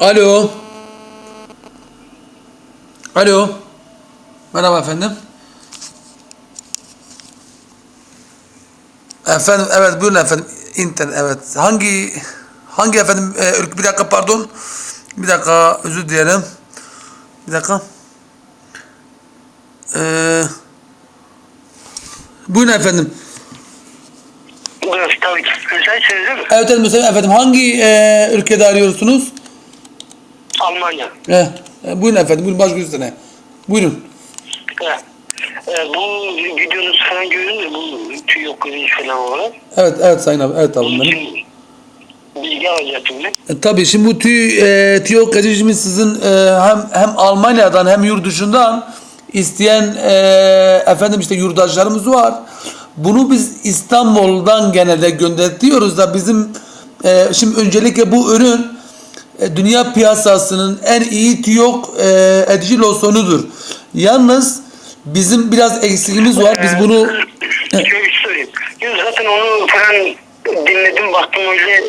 Alo. Alo. Merhaba efendim. Efendim evet buyurun efendim. İnternet evet. Hangi hangi efendim e, bir dakika pardon. Bir dakika özür dilerim. Bir dakika. Ee, buyurun efendim. Evet tabii ki. Müsaitsiniz değil mi? Evet mesela efendim hangi e, ülkede arıyorsunuz? Almanya. Eh, e, buyurun efendim buyurun baş gösterine. Buyurun. Evet. Ee, bu videonuz falan de bu tüy yok falan olarak. Evet evet sayın abi evet abim benim. için bilgi alacaktım ben. E, tabii şimdi bu tüy e, tüyo kaçışımız sizin e, hem hem Almanya'dan hem yurt dışından isteyen e, efendim işte yurttaşlarımız var. Bunu biz İstanbul'dan genelde göndertiyoruz da bizim e, şimdi öncelikle bu ürün e, dünya piyasasının en iyi tüyok e, edici losunudur. Yalnız bizim biraz eksikimiz var. Biz bunu Şöyle şey söyleyeyim. Yo, zaten onu falan dinledim, baktım öyle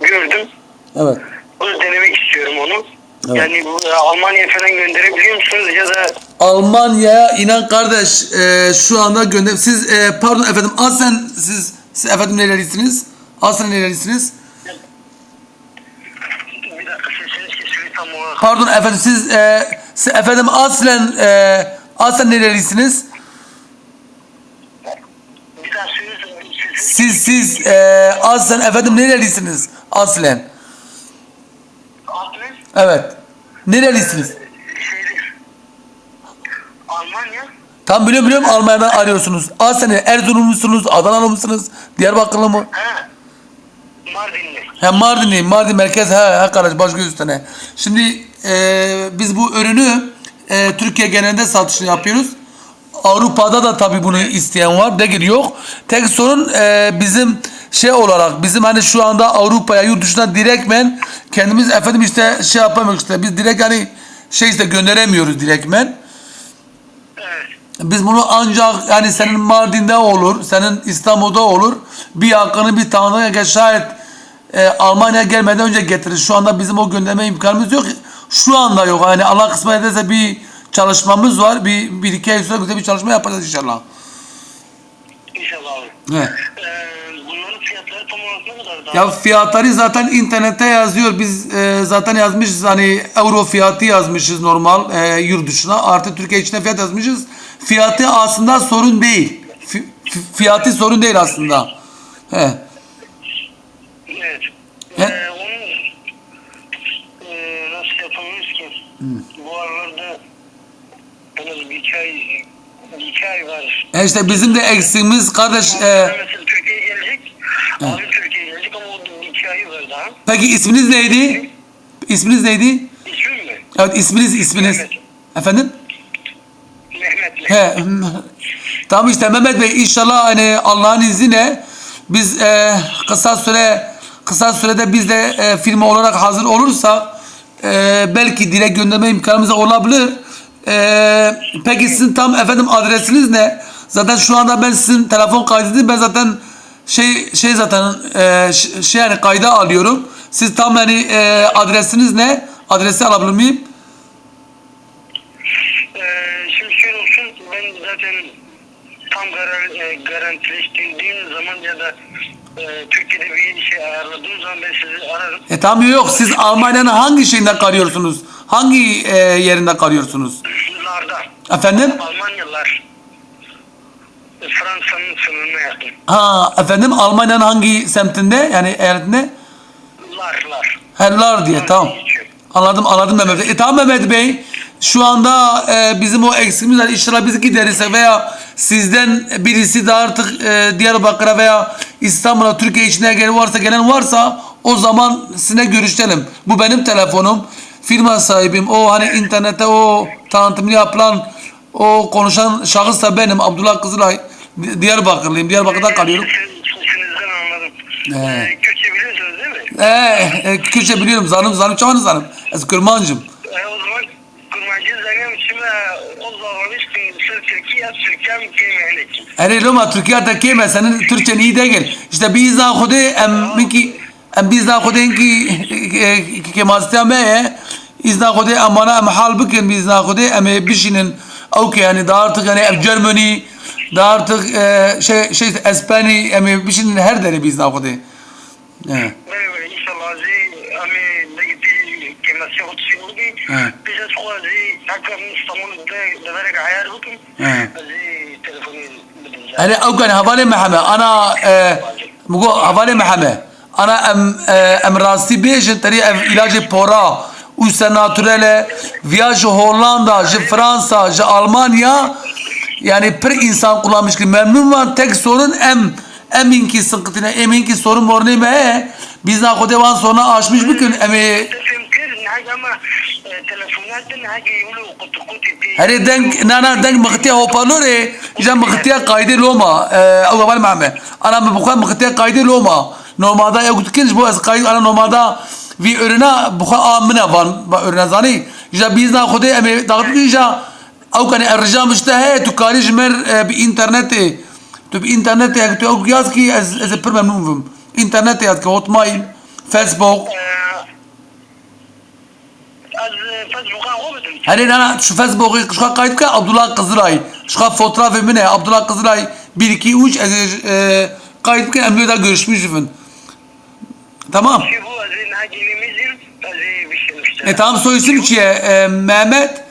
gördüm. evet. Bunu denemek istiyorum onu. Evet. Yani e, Almanya'ya falan gönderebiliyor musunuz ya da Almanya'ya inan kardeş e, şu anda gönder. Siz e, pardon efendim aslen siz, siz efendim nerelisiniz? Aslen nerelisiniz? bir dakika sesiniz kesiliyor tam olarak. Pardon efendim siz, e, siz efendim aslen e, aslen nerelisiniz? Siz siz e, aslen efendim nerelisiniz? Aslen. Evet. Nerelisiniz? Almanya Tam biliyorum biliyorum Almanya'dan arıyorsunuz. Aslen Erzurumlu musunuz? Adanalı mısınız? Diyarbakırlı mı? ha Mardinli. Hem Mardin'i, Mardin merkez ha, ha kardeş baş göz üstüne. Şimdi e, biz bu ürünü e, Türkiye genelinde satışını yapıyoruz. Avrupa'da da tabii bunu isteyen var. Değil yok. Tek sorun e, bizim şey olarak bizim hani şu anda Avrupa'ya yurt dışına direktmen kendimiz efendim işte şey yapamıyoruz işte. Biz direkt hani şey işte gönderemiyoruz direktmen. Evet. Biz bunu ancak yani senin Mardin'de olur, senin İstanbul'da olur. Bir yakını bir tanıdığı şayet e, Almanya gelmeden önce getirir. Şu anda bizim o gönderme imkanımız yok. Şu anda yok. Yani Allah kısmet ederse bir çalışmamız var. Bir, bir iki ay sonra güzel bir çalışma yapacağız inşallah. İnşallah abi. Evet. Ya fiyatları zaten internette yazıyor. Biz e, zaten yazmışız hani euro fiyatı yazmışız normal e, yurt dışına. Artı Türkiye içine fiyat yazmışız. Fiyatı aslında sorun değil. Fi- fiyatı sorun değil aslında. He. Evet. Ee, onun e, nasıl yapamıyoruz ki? Bu aralarda en az bir iki ay bir iki ay var. E işte bizim de eksiğimiz kardeş. e, Mesela Türkiye'ye gelecek. Abi Türkiye'ye gelecek ama o bir iki ayı var daha. peki isminiz neydi? İsminiz neydi? İsmim mi? Evet isminiz isminiz. Mehmet. Efendim? Mehmet'le. He. Tamam işte Mehmet Bey inşallah hani Allah'ın izniyle biz e, kısa süre kısa sürede biz de e, firma olarak hazır olursak e, belki direkt gönderme imkanımız olabilir. E, peki sizin tam efendim adresiniz ne? Zaten şu anda ben sizin telefon kaydını ben zaten şey şey zaten e, şey yani kayda alıyorum. Siz tam yani e, adresiniz ne? Adresi alabilir miyim? Ee, şimdi şöyle olsun ben zaten tam garan, e, garantileştirdiğim zaman ya da e, Türkiye'de bir şey ayarladığım zaman ben sizi ararım. E tamam yok siz Almanya'nın hangi şeyinde kalıyorsunuz? Hangi e, yerinde kalıyorsunuz? Larda. Efendim? Almanyalılar e, Fransa'nın sınırına yakın. Ha efendim Almanya'nın hangi semtinde yani eyaletinde? Lar, lar. Herlar diye tamam. Anladım anladım Mehmet Bey. E tamam Mehmet Bey. Şu anda e, bizim o eksiğimiz var. İnşallah biz giderirse veya sizden birisi de artık e, Diyarbakır'a veya İstanbul'a Türkiye içine gelen varsa gelen varsa o zaman sizinle görüşelim. Bu benim telefonum. Firma sahibim. O hani internette o tanıtımını yapılan o konuşan şahıs da benim. Abdullah Kızılay. Di- Diyarbakırlıyım. Diyarbakır'da kalıyorum. Sesin- Sesinizden anladım. Ee, Kürtçe biliyorsunuz değil mi? Ee, e, Kürtçe biliyorum. Zanım zanım çoğunu zanım. Ez Kürmancım. E, o zaman kurmancı zengin için o zaman işte sır Türkiye, Türkiye mi kıymetli? Hani Roma Türkiye'de kime senin Türkçen iyi değil. İşte bir izah kudu em minki em biz naxudên ki ke mastiya me ye iz naxudê em wana em hal bikin biz naxudê em ê bişînin ew ki yani daha artık yani ev Germany daha artık e, şey şey Espanya em ê bişînin her derê biz naxudê. Evet. بله بله انشالله زی امی دگتی که مسیح خود شیوگی اه. پیش از خود زی حکم استمول دارک بدن يعني او كان حوالي محمد انا آه بقول حوالي محمد انا ام آه ام راستي بيش طريق علاج بورا وسناتوريلا فياج هولندا جي فرنسا جي المانيا yani per insan kullanmış ki memnun var tek sorun em emin ki sıkıntına emin ki sorun morne me biz na kodevan sonra açmış bugün emi تفهم كير حاجة أما تلفونات حاجة يقولوا قط قط هري دنك نانا دنك مختيا هوبالوري جا مختيا قايدة لوما او قبل معمل انا بخوان مختيا قايدة لوما نومادا يا قلت كنش بو از قايد انا نومادا في ارنا بخوا امنا فان با ارنا زاني جا بيزنا خدي امي ضغط جا او كان الرجال مشتهى تو كاريج مر بانترنت تو بانترنت تو او قياس كي از از بير ممنون انترنت يا هوت مايل فيسبوك Hani nana şu Facebook'u şu kayıt ka Abdullah Kızılay. Şu fotoğrafı mı ne? Abdullah Kızılay 1 2 3 e, e, e kayıt ka emliyada görüşmüşüm. Tamam. E tamam soy isim ki e, Mehmet